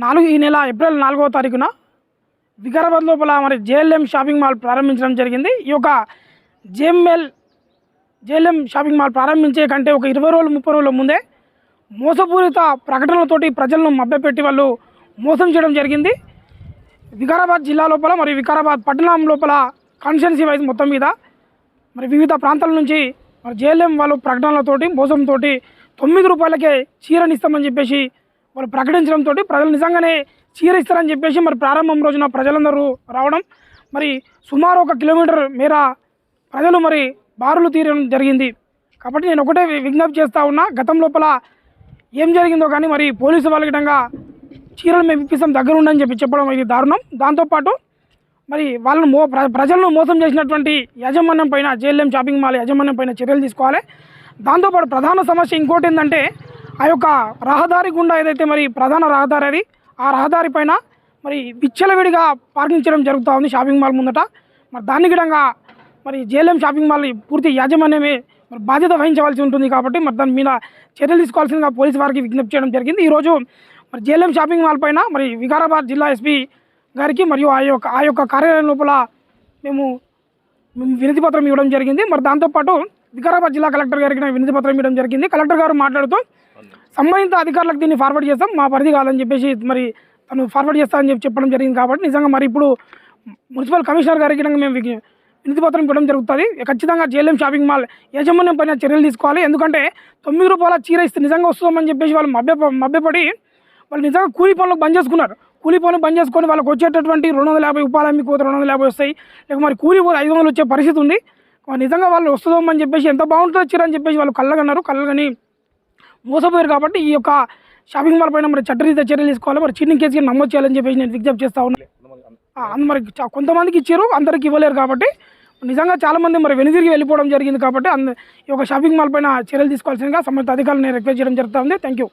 నాలుగు ఈ నెల ఏప్రిల్ నాలుగవ తారీఖున వికారాబాద్ లోపల మరి జేఎల్ఎం షాపింగ్ మాల్ ప్రారంభించడం జరిగింది. ఈ యొక్క జేఎంఎల్ జేఎల్ఎం షాపింగ్ మాల్ ప్రారంభించే కంటే ఒక ఇరవై రోజులు ముప్పై రోజుల ముందే మోసపూరిత ప్రకటనలతోటి ప్రజలను మభ్యపెట్టి వాళ్ళు మోసం చేయడం జరిగింది. వికారాబాద్ జిల్లా లోపల మరి వికారాబాద్ పట్టణం లోపల కాన్స్టిట్యున్సీ వైజ్ మొత్తం మీద మరి వివిధ ప్రాంతాల నుంచి మరి జేఎల్ఎం వాళ్ళు ప్రకటనలతోటి మోసంతో తొమ్మిది రూపాయలకే చీరని ఇస్తామని చెప్పేసి వాళ్ళు ప్రకటించడంతో ప్రజలు నిజంగానే చీర ఇస్తారని చెప్పేసి మరి ప్రారంభం రోజున ప్రజలందరూ రావడం. మరి సుమారు ఒక కిలోమీటర్ మేర ప్రజలు మరి బారులు తీరడం జరిగింది. కాబట్టి నేను ఒకటే విజ్ఞప్తి చేస్తూ ఉన్నా గతం లోపల ఏం జరిగిందో కానీ మరి పోలీసు వాళ్ళ విధంగా చీరలు మేము ఇప్పిస్తాం దగ్గర ఉండని చెప్పి చెప్పడం ఇది దారుణం. దాంతోపాటు మరి వాళ్ళను మో ప్రజలను మోసం చేసినటువంటి యాజమాన్యం పైన జేఎల్ఎం షాపింగ్ మాల్ యాజమాన్యం పైన చర్యలు తీసుకోవాలి. దాంతోపాటు ప్రధాన సమస్య ఇంకోటి ఏంటంటే ఆ యొక్క రహదారి గుండా ఏదైతే మరి ప్రధాన రహదారి అది ఆ రహదారి పైన మరి విచ్చలవిడిగా పార్కింగ్ చేయడం జరుగుతూ ఉంది షాపింగ్ మాల్ ముందట. మరి దాన్ని గిడంగా మరి జేఎల్ఎం షాపింగ్ మాల్ పూర్తి యాజమాన్యమే మరి బాధ్యత వహించవలసి ఉంటుంది కాబట్టి మరి దాని మీద చర్యలు తీసుకోవాల్సిందిగా పోలీసు వారికి విజ్ఞప్తి చేయడం జరిగింది. ఈరోజు మరి జేఎల్ఎం షాపింగ్ మాల్ పైన మరి వికారాబాద్ జిల్లా ఎస్పీ గారికి మరియు ఆ యొక్క ఆ యొక్క కార్యాలయం లోపల మేము వినతిపత్రం ఇవ్వడం జరిగింది. మరి దాంతోపాటు వికారాబాద్ జిల్లా కలెక్టర్ గారికి వినతి పత్రం ఇవ్వడం జరిగింది. కలెక్టర్ గారు మాట్లాడుతూ సంబంధిత అధికారులకు దీన్ని ఫార్వర్డ్ చేస్తాం మా పరిధి కాదని చెప్పేసి మరి తను ఫార్వర్డ్ చేస్తానని చెప్పి చెప్పడం జరిగింది కాబట్టి నిజంగా మరి ఇప్పుడు మున్సిపల్ కమిషనర్ గారికి మేము వినతి పత్రం ఇవ్వడం జరుగుతుంది. ఖచ్చితంగా జేఎల్ఎం షాపింగ్ మాల్ యాజమాన్యం పైన చర్యలు తీసుకోవాలి. ఎందుకంటే తొమ్మిది రూపాయల చీర ఇస్తే నిజంగా వస్తుందని చెప్పేసి వాళ్ళు మభ్య మభ్యపడి వాళ్ళు నిజంగా కూలీ పనులకు బంద్ చేసుకున్నారు. కూలీ పనులు బంద్ చేసుకొని వాళ్ళకి వచ్చేటటువంటి రెండు వందల యాభై ఉపాధి మీకు రెండు వందల యాభై వస్తాయి. లేక మరి కూలీ పోతే ఐదు వందలు వచ్చే పరిస్థితి ఉంది. నిజంగా వాళ్ళు వస్తుందో అని చెప్పేసి ఎంత బాగుంటుందో చీర అని చెప్పేసి వాళ్ళు కళ్ళగన్నారు కళ్ళగని మోసపోయారు కాబట్టి ఈ యొక్క షాపింగ్ మాల్ పైన మరి చట్టరీత్యా చర్యలు తీసుకోవాలి. మరి చిన్న కేసు నమోదు చేయాలని చెప్పేసి నేను విజ్ఞప్తి చేస్తా ఉన్నాను మరి కొంతమందికి ఇచ్చారు అందరికి ఇవ్వలేరు కాబట్టి నిజంగా చాలామంది మరి వెనుదిరిగి వెళ్ళిపోవడం జరిగింది కాబట్టి అంద ఈ యొక్క షాపింగ్ మాల్ పైన చర్యలు తీసుకోవాల్సిందిగా సంబంధిత అధికారులను నేను రిక్వెస్ట్ చేయడం జరుగుతుంది థ్యాంక్ యూ